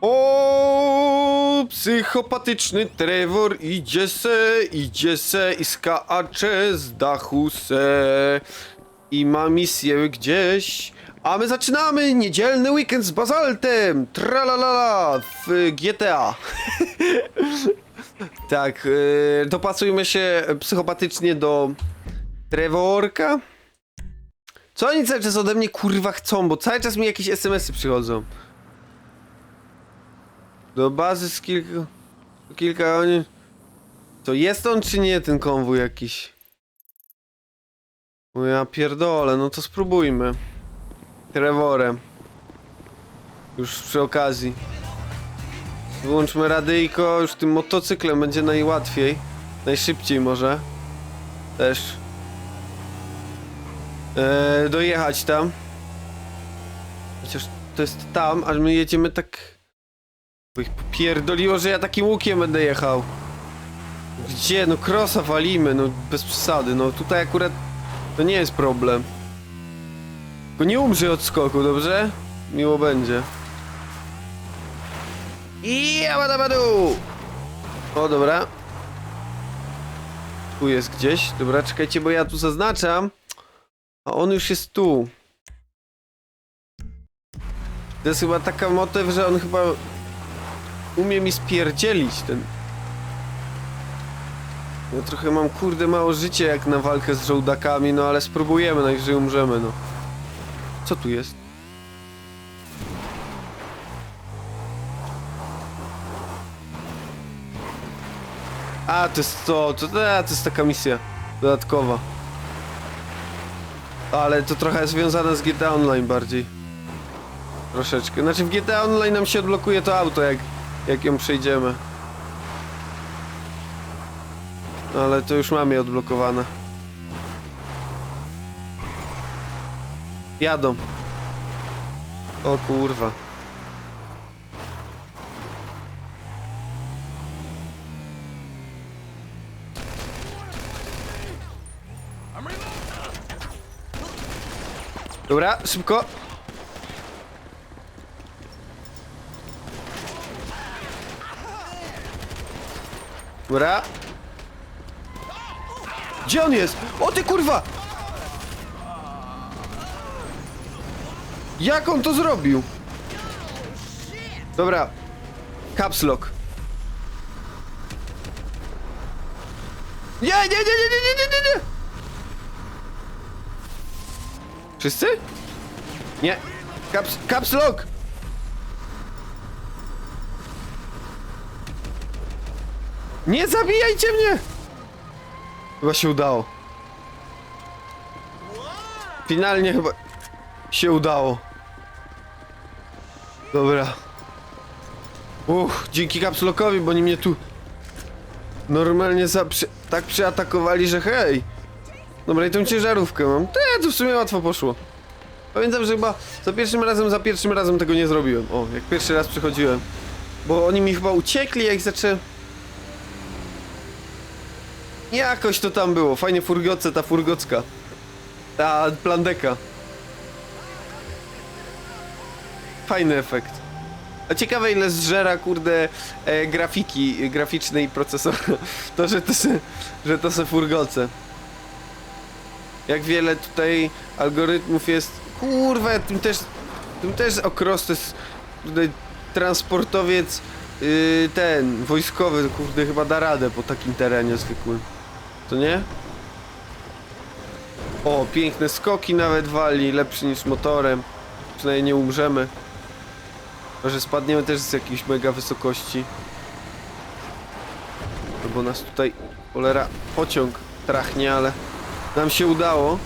O, psychopatyczny Trevor idzie se, idzie se i skacze z dachu se i ma misję gdzieś. A my zaczynamy niedzielny weekend z bazaltem, tralalala, w GTA. tak, yy, dopasujmy się psychopatycznie do Trevorka. Co oni cały czas ode mnie kurwa chcą, bo cały czas mi jakieś SMS-y przychodzą. Do bazy z kilka... Kilka... oni- To jest on czy nie ten konwój jakiś? O ja pierdolę, no to spróbujmy. Trevorem. Już przy okazji. Wyłączmy radyjko, już tym motocyklem będzie najłatwiej. Najszybciej może. Też. Eee, dojechać tam. Chociaż to jest tam, ale my jedziemy tak... Bo ich pierdoliło, że ja takim łukiem będę jechał. Gdzie? No krosa walimy, no bez przesady. No tutaj akurat to nie jest problem. Tylko nie umrze od skoku, dobrze? Miło będzie. I abadabadu! O, dobra. Tu jest gdzieś. Dobra, czekajcie, bo ja tu zaznaczam. A on już jest tu. To jest chyba taka motyw, że on chyba umie mi spierdzielić ten... Ja trochę mam kurde mało życia jak na walkę z żołdakami, no ale spróbujemy, najwyżej umrzemy, no. Co tu jest? A, to jest to, to, to, jest taka misja dodatkowa. Ale to trochę związane z GTA Online bardziej. Troszeczkę. Znaczy w GTA Online nam się odblokuje to auto, jak, jak ją przejdziemy. No, Ale to już mamy odblokowane. Jadą. O kurwa. Dobra, szybko. Góra. Gdzie on jest? O ty kurwa! Jak on to zrobił? Dobra. Caps lock. Nie, nie, nie, nie, nie, nie, nie, nie! Wszyscy? Nie. Caps, caps lock! Nie zabijajcie mnie! Chyba się udało. Finalnie chyba się udało. Dobra. Uch, dzięki kapsulokowi, bo oni mnie tu normalnie za, przy, tak przyatakowali, że hej. Dobra, i tą ciężarówkę mam. Te, to w sumie łatwo poszło. Pamiętam, że chyba za pierwszym razem, za pierwszym razem tego nie zrobiłem. O, jak pierwszy raz przychodziłem. Bo oni mi chyba uciekli, jak zaczę... Jakoś to tam było. Fajnie furgoce, ta furgocka. Ta plandeka. Fajny efekt. A ciekawe ile zżera, kurde, e, grafiki graficznej procesora. To, że to se, że to se furgoce. Jak wiele tutaj algorytmów jest... Kurwa, tym też... Tym też okros to jest... Tutaj transportowiec... Yy, ten, wojskowy, kurde, chyba da radę po takim terenie zwykłym. To nie? O, piękne skoki nawet wali, lepszy niż motorem. Przynajmniej nie umrzemy. Może spadniemy też z jakiejś mega wysokości. No bo nas tutaj, cholera, pociąg trachnie, ale nam się udało.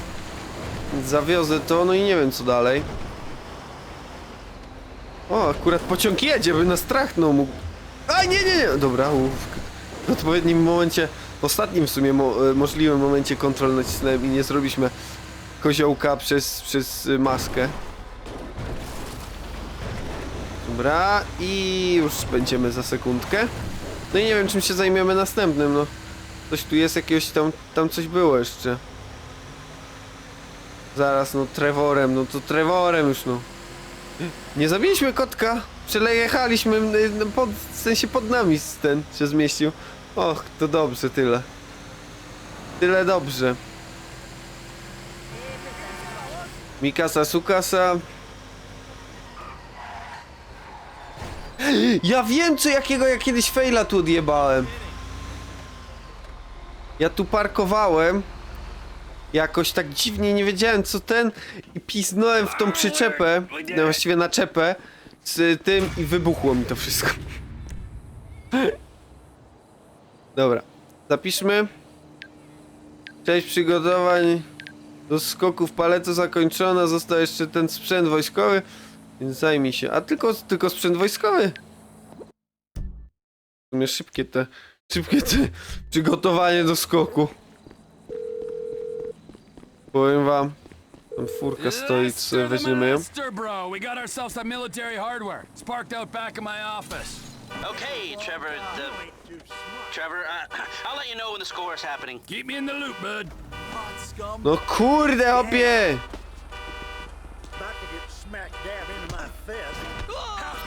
Zawiozę to, no i nie wiem co dalej. O, akurat pociąg jedzie, by nas trachnął mógł. A nie, nie, nie! Dobra, uff. W odpowiednim momencie, ostatnim w sumie mo e, możliwym momencie kontrol nacisnąłem i nie zrobiliśmy koziołka przez, przez maskę. Dobra, i już będziemy za sekundkę. No i nie wiem czym się zajmiemy następnym, no. Coś tu jest, jakiegoś tam, tam coś było jeszcze. Zaraz, no Trevorem, no to Trevorem już, no. Nie zabiliśmy kotka. Przelejechaliśmy, no, pod, w sensie pod nami ten się zmieścił. Och, to dobrze, tyle. Tyle dobrze. Mikasa Sukasa. Ja wiem co jakiego ja kiedyś faila tu odjebałem. Ja tu parkowałem. Jakoś tak dziwnie nie wiedziałem co ten i pisnąłem w tą przyczepę, no właściwie naczepę z tym i wybuchło mi to wszystko. Dobra, zapiszmy. Część przygotowań do skoków paletu zakończona, został jeszcze ten sprzęt wojskowy, więc zajmij się. A tylko, tylko sprzęt wojskowy. W sumie szybkie te, szybkie te przygotowanie do skoku. Powiem wam, tam furka stoi, co weźmiemy ją. Okay, Trevor. The, Trevor, uh, I'll let you know when the score is happening. Keep me in the loop, bud. No kurde,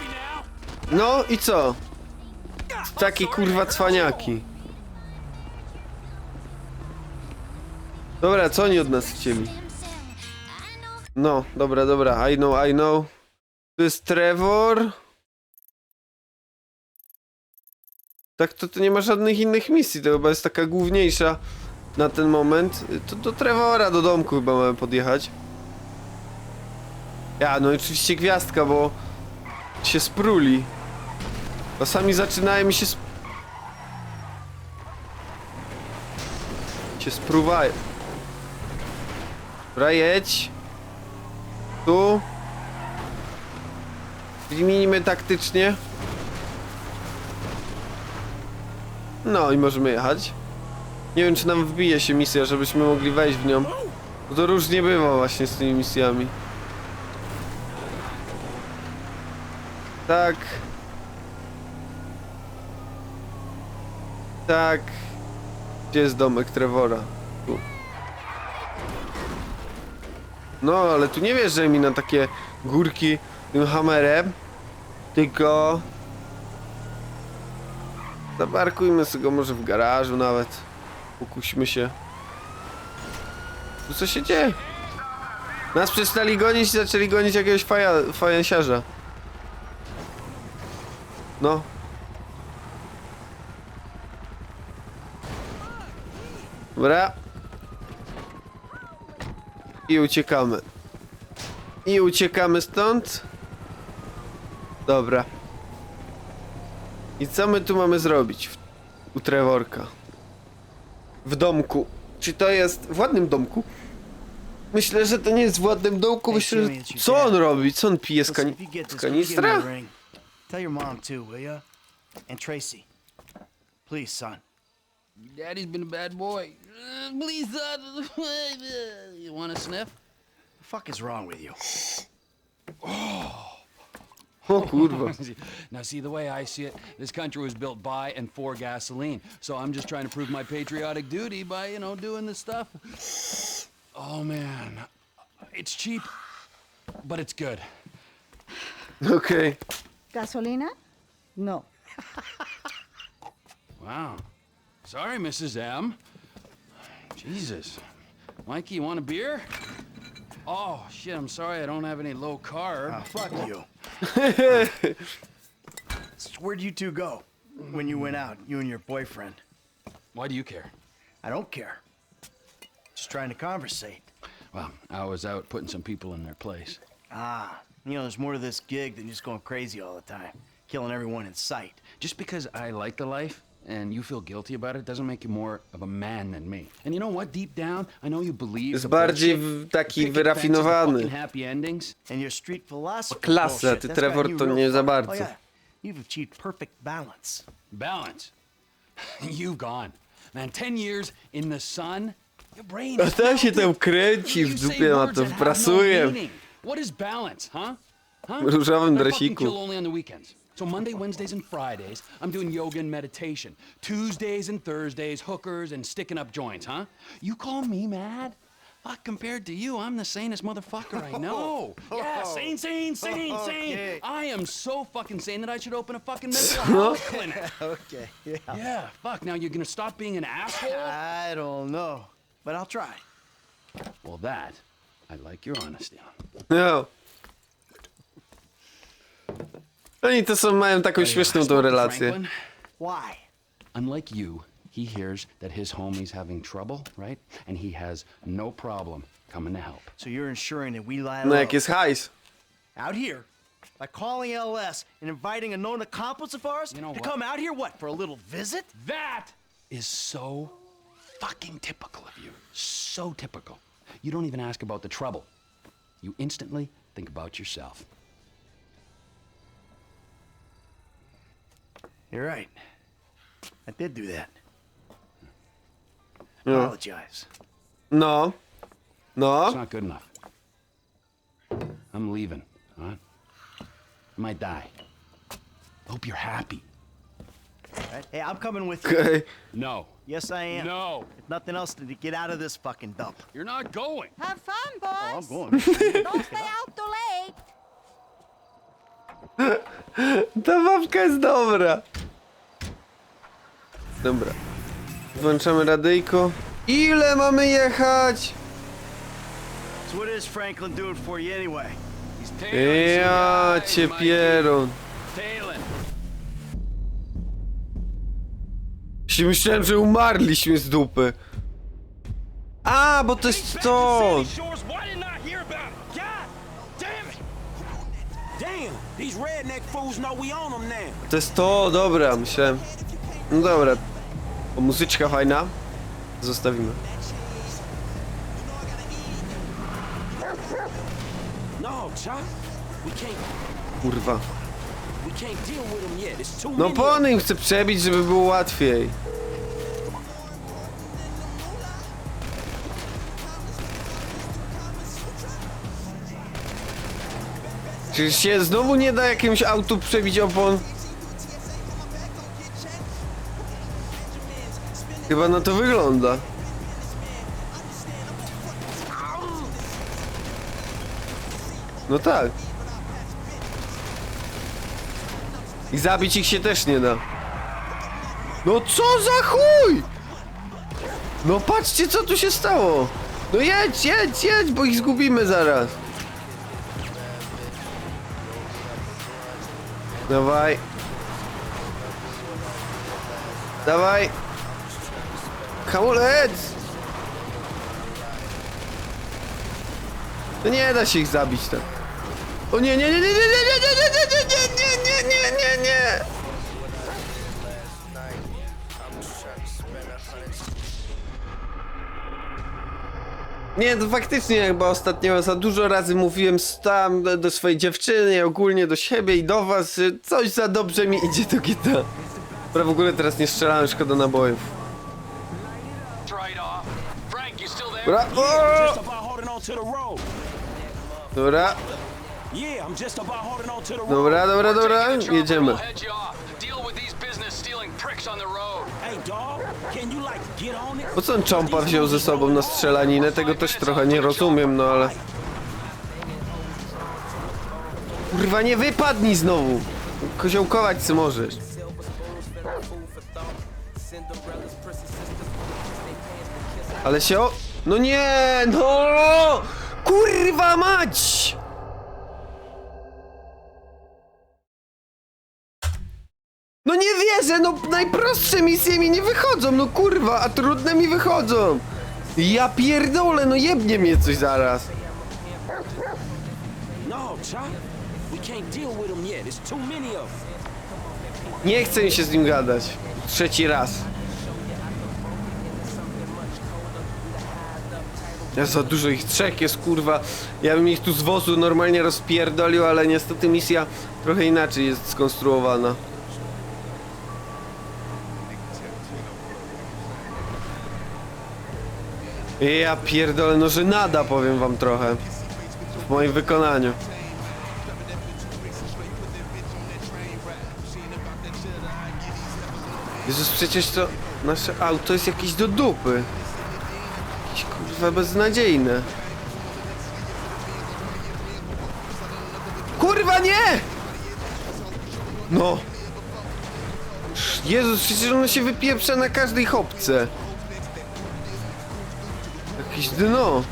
now. No i co? Takie kurwa cwaniaki. Dobra, co oni od nas chcieli? No, dobra, dobra, I know, I know. Tu jest Trevor. Tak, to, to nie ma żadnych innych misji, to chyba jest taka główniejsza na ten moment. To do Trevora, do domku chyba mamy podjechać. Ja, no i oczywiście gwiazdka, bo się spruli. Czasami zaczynają mi się sp... się spruwają. Dobra, jedź. Tu. Wyminimy taktycznie. No i możemy jechać. Nie wiem, czy nam wbije się misja, żebyśmy mogli wejść w nią. Bo to różnie bywa właśnie z tymi misjami. Tak. Tak. Gdzie jest domek Trevora? Tu. No, ale tu nie wjeżdżaj mi na takie górki tym hamerem. Tylko... Zaparkujmy sobie go może w garażu nawet. Ukuśmy się. Tu co się dzieje? Nas przestali gonić i zaczęli gonić jakiegoś faja, fajansiarza. No. Dobra. I uciekamy. I uciekamy stąd. Dobra. I co my tu mamy zrobić? W, u Trevorka. W domku. Czy to jest w ładnym domku? Myślę, że to nie jest w ładnym domku. Myślę, że... Jimmy, it's your Co dad. on robi? Co on pije z, Listen, kani... if you get z this, get me a kanistra? ring. Tell your mom too, will ya? And Tracy. Please, son. Daddy's been a bad boy. Uh, please, son. you want sniff? The fuck is wrong with you? Oh, o kurwa. now, see, the way I see it, this country was built by and for gasoline. So I'm just trying to prove my patriotic duty by, you know, doing this stuff. Oh, man. It's cheap, but it's good. Okay. ¿Gasolina? No. Wow. Sorry, Mrs. M. Jesus. Mikey, you want a beer? Oh, shit, I'm sorry I don't have any low carb. Ah, fuck you. So Where'd you two go when you went out, you and your boyfriend? Why do you care? I don't care. Just trying to conversate. Well, I was out putting some people in their place. Ah, you know, there's more to this gig than just going crazy all the time, killing everyone in sight. Just because I like the life and you feel guilty about it doesn't make you more of a man than me. And you know what? Deep down, I know you believe Jest the bardziej bullshit, w- taki picket fences, wyrafinowany. fucking happy endings. And your street philosophy. Klasę, a bullshit, ty, that's Trevor, you to real nie za bardzo. Oh, yeah. You've achieved perfect balance. Balance. You've gone. Man, 10 years in the sun, your brain A is ten się melted. tam kręci You w say dupie, words to that have no wprasuje. meaning. What is balance, huh? Huh? W różowym I fucking dresiku. kill only on the weekends. So Monday, Wednesdays, and Fridays, I'm doing yoga and meditation. Tuesdays and Thursdays, hookers and sticking up joints, huh? You call me mad? Fuck, compared to you, I'm the sanest motherfucker I know. Oh. Yeah, sane, sane, sane, sane. Okay. I am so fucking sane that I should open a fucking mental health clinic. Okay, yeah. Yeah, fuck. Now you're gonna stop being an asshole? I don't know, but I'll try. Well, that I like your honesty on. No. Oni to są, mają taką śmieszną tą relację. Franklin, Why? unlike you, he hears that his homie's having trouble, right? And he has no problem coming to help. So you're ensuring that we lie No low. jak jest hajs. out here by calling LS and inviting a known accomplice of ours You know to what? come out here, what, for a little visit? That is so fucking typical of you. So typical. You don't even ask about the trouble. You instantly think about yourself. You're right. I did do that. No. Apologize. No. No. It's not good enough. I'm leaving, all right? I might die. Hope you're happy. Right? Hey, I'm coming with you. Okej. No. Yes, I am. No. If nothing else, to get out of this fucking dump. You're not going. Have fun, Oh, I'm going. Don't stay out too late. Ta babka jest dobra. Dobra. Włączamy radyjko. Ile mamy jechać? so what is Franklin doing for you anyway? He's tailing some Ja cię pierun. Tailing. Myślałem, że umarliśmy z dupy. A, bo to jest to. Shores, why didn't I hear about it? God damn it! Damn, these redneck fools know we own them now. To jest to, dobra, myślałem. No dobra. O, muzyczka fajna. Zostawimy. Kurwa. No po nim chcę przebić, żeby było łatwiej. Czy się znowu nie da jakimś autu przebić opon? Chyba na to wygląda. No tak. I zabić ich się też nie da. No co za chuj! No patrzcie co tu się stało! No jedź, jedź, jedź, bo ich zgubimy zaraz. Dawaj. Dawaj. Hamulec! No nie da się ich zabić tak. O nie, nie, nie, nie, nie, nie, nie, nie, nie, nie, nie, nie, nie, nie, nie, nie. To faktycznie chyba ostatnio za dużo razy mówiłem tam do, swojej dziewczyny, ogólnie do siebie i do was, że coś za dobrze mi idzie do GTA. Dobra, w ogóle teraz nie strzelałem, szkoda nabojów. Dobra. Dobra. Dobra, dobra, dobra. Jedziemy. Po co on Chompa wziął ze sobą na strzelaninę? Tego też trochę nie rozumiem, no ale... Kurwa, nie wypadnij znowu! Koziołkować co możesz. Ale się o... No nie, no! Kurwa mać! No nie wierzę, no najprostsze misje mi nie wychodzą, no kurwa, a trudne mi wychodzą. Ja pierdolę, no jebnie mnie coś zaraz. No. Nie chcę mi się z nim gadać. Trzeci raz. Ja za dużo ich trzech jest, kurwa. Ja bym ich tu z wozu normalnie rozpierdolił, ale niestety misja trochę inaczej jest skonstruowana. Ja pierdolę, no że nada, powiem wam trochę. W moim wykonaniu. Jezus, przecież to nasze auto jest jakieś do dupy. Kurwa beznadziejne. Kurwa nie! No. Jezus, przecież ono się wypieprza na każdej hopce. Jakieś dno.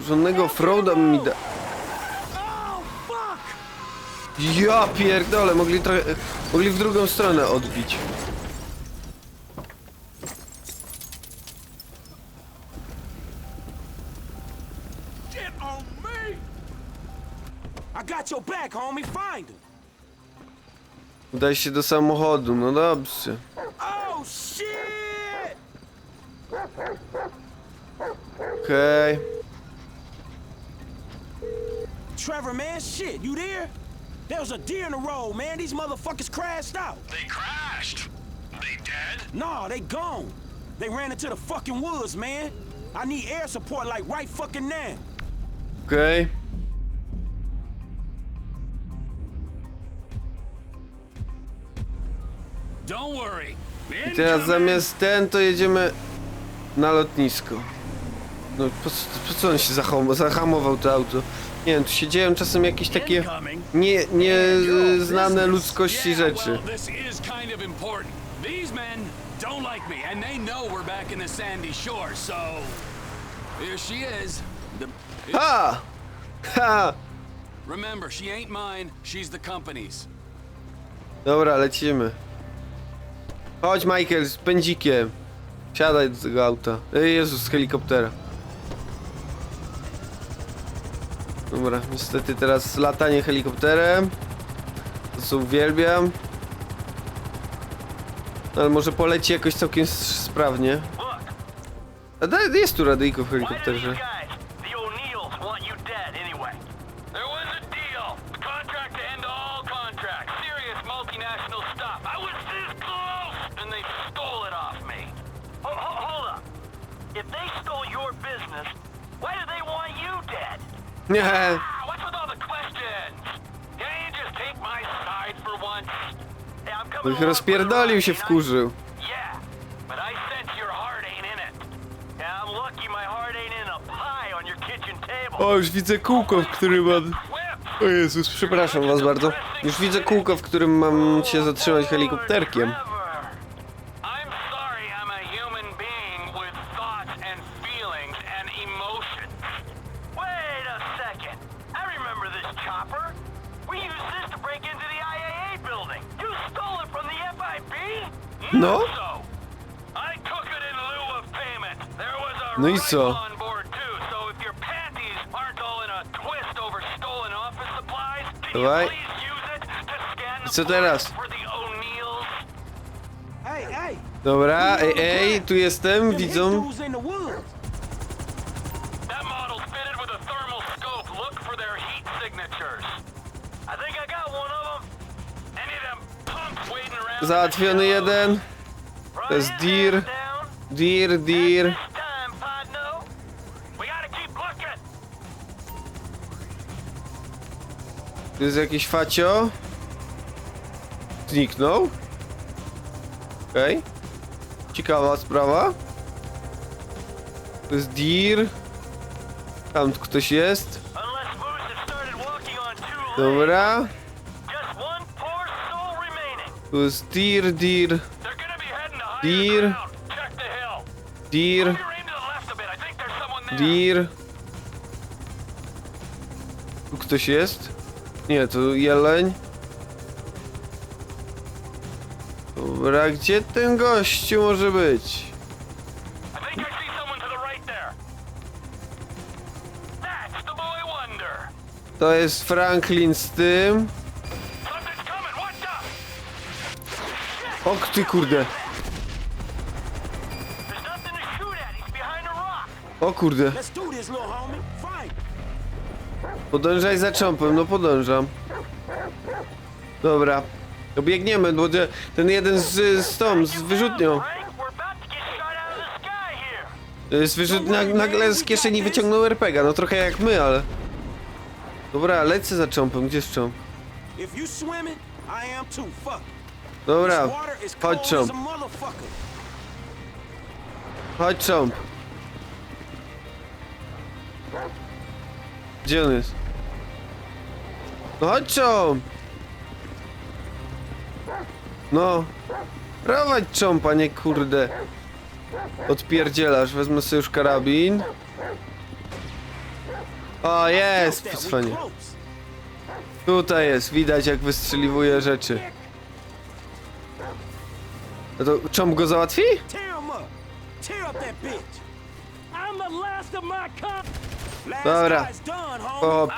Żadnego Froda mi da... Ja pierdolę, mogli trochę... Mogli w drugą stronę odbić. Back, homie. Find him. Udaj się do samochodu, no dobrze. Oh, shit! Okej. Trevor, man, shit, you there? There was a deer in the road, man. These motherfuckers crashed out. They crashed. They dead? Nah, they gone. They ran into the fucking woods, man. I need air support like right fucking now. Okej. I teraz zamiast ten, to jedziemy na lotnisko. No po, co- po co on się zaham zahamował to auto? Nie wiem, tu się dzieją czasem jakieś takie nie, nieznane ludzkości rzeczy. Well, this is kind of important. These men don't like me, and they know we're back in the sandy shore, so here she is. The, Ha! Ha! remember, she ain't mine. She's the company's. Dobra, lecimy. Chodź Michael, z pędzikiem. Siadaj do tego auta. Ej, Jezus, z helikoptera. Dobra, niestety teraz latanie helikopterem. To co uwielbiam. Ale może poleci jakoś całkiem sprawnie. Da- jest tu radyjko w helikopterze. Your kitchen table. O, już widzę kółko, w którym mam... O Jezus, przepraszam was bardzo. Już widzę kółko, w którym mam się zatrzymać helikopterkiem. Got one of them. Any of them punks waiting around. Załatwiony jeden. To jest his deer. ass Tu jest jakiś facio. Zniknął. Okej. Ciekawa sprawa. Tu jest dir. Tam ktoś jest. Dobra. Tu jest to Deer. to there's someone there. dir. Tu ktoś jest? Nie, to jeleń. Dobra, gdzie ten gościu może być? To jest Franklin z tym. Something's ty kurde. O kurde. Podążaj za cząpem, no podążam. Dobra. Obiegniemy, bo te- ten jeden z, z tą, z wyrzutnią. To. Z wyrzut, na, nagle z kieszeni wyciągnął RPGa, no trochę jak my, ale... Dobra, lecę za cząpem, gdzie jest cząp? If you swimming, I am too. Fuck. Dobra, This water is chodź as a motherfucker. Chodź, Trump. Gdzie on jest? No chodź, Trump. No. Prowadź, Trump, a nie kurde. Odpierdzielasz, wezmę sobie już karabin. O, jest, close. Tutaj jest, widać jak wystrzeliwuje rzeczy. No to Trump go załatwi? Dobra. up.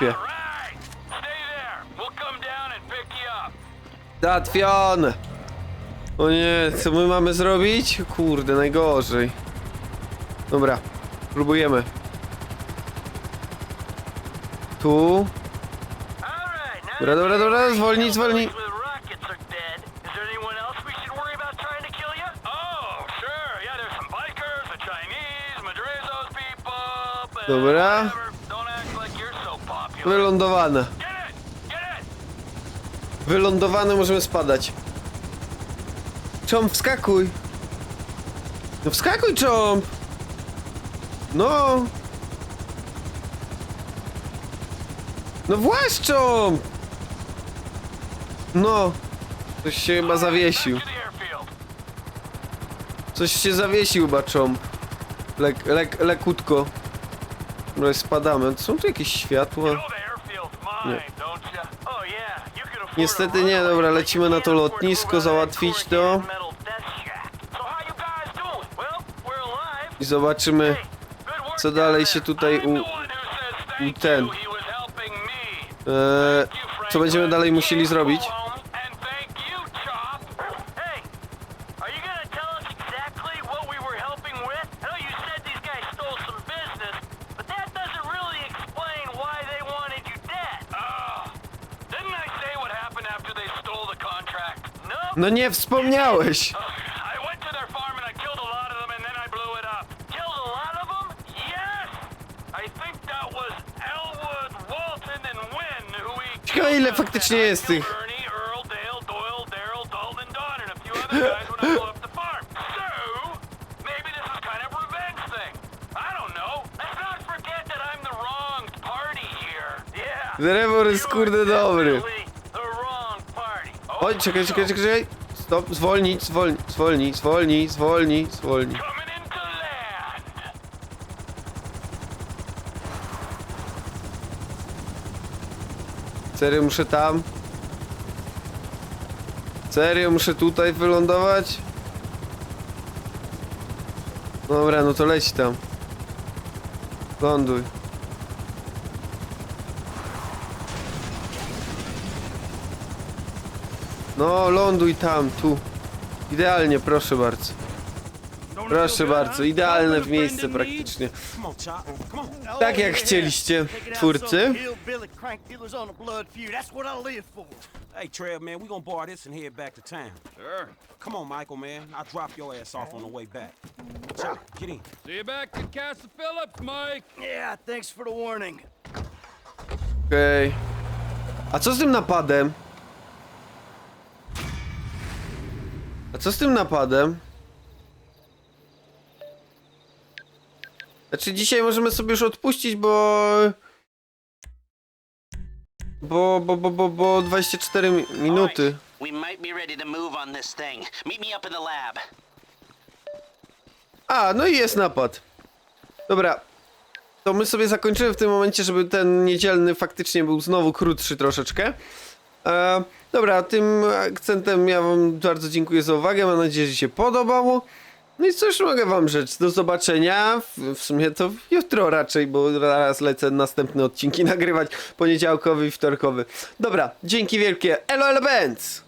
Załatwione! O nie, co my mamy zrobić? Kurde, najgorzej. Dobra, próbujemy. Tu. Dobra, dobra, dobra, zwolnij, zwolnij. Dobra. whatever. Don't act like you're so popular. Wylądowane. Wylądowane, możemy spadać. Czomp, wskakuj! No wskakuj, Czomp! No! No Czomp! No! Coś się chyba zawiesił. Coś się zawiesił, Czomp. Lek, lek, lekutko. No spadamy. Są tu jakieś światła? You? Oh Niestety nie, dobra, lecimy na to lotnisko, załatwić to. I zobaczymy, co dalej się tutaj u- u ten. e, you, co będziemy dalej musieli zrobić. No. Nie wspomniałeś! I went to their farm and I killed a lot of them and then I blew it up. Killed a lot of them? Yes! I think that was Elwood, Walton, and Wynn who we Ciekawe, ile faktycznie and I jest killed tych. Ernie, Earl, Dale, Doyle, Daryl, Dalton, Don, and a few other guys when I blew up the farm. So, maybe this is kind of revenge thing. I don't know. Let's not forget that I'm the wrong party here. Yeah. Trevor jest kurde dobry. definitely The wrong party. Oj, czekaj, czekaj, czekaj, czekaj. Stop, zwolnij, zwolnij, zwolnij, zwolnij. Into land. Serio muszę tam? Serio muszę tutaj wylądować? Dobra, no to leć tam. Ląduj. No, ląduj tam, tu. Idealnie, proszę bardzo. Proszę bardzo, idealne w miejsce praktycznie. Tak jak chcieliście, twórcy. Hey, Trev, man, we gonna borrow this and head back to town. Sure. Come on, Michael, man. I'll drop your ass off on the way back. Chop, get in. See you back at Castle Phillips, Mike. Yeah, thanks for the warning. Okej. A co z tym napadem? A co z tym napadem? Znaczy dzisiaj możemy sobie już odpuścić, bo... Bo, bo, bo, bo, bo 24 mi- minuty. We might be ready to move on this thing. Meet me up in the lab. A, no i jest napad. Dobra. To my sobie zakończymy w tym momencie, żeby ten niedzielny faktycznie był znowu krótszy troszeczkę. E, dobra, tym akcentem ja wam bardzo dziękuję za uwagę. Mam nadzieję, że się podobało. No i cóż mogę wam rzec. Do zobaczenia. W, w sumie to jutro raczej, bo zaraz lecę następne odcinki nagrywać. Poniedziałkowy i wtorkowy. Dobra, dzięki wielkie. Elo, elo, Benz!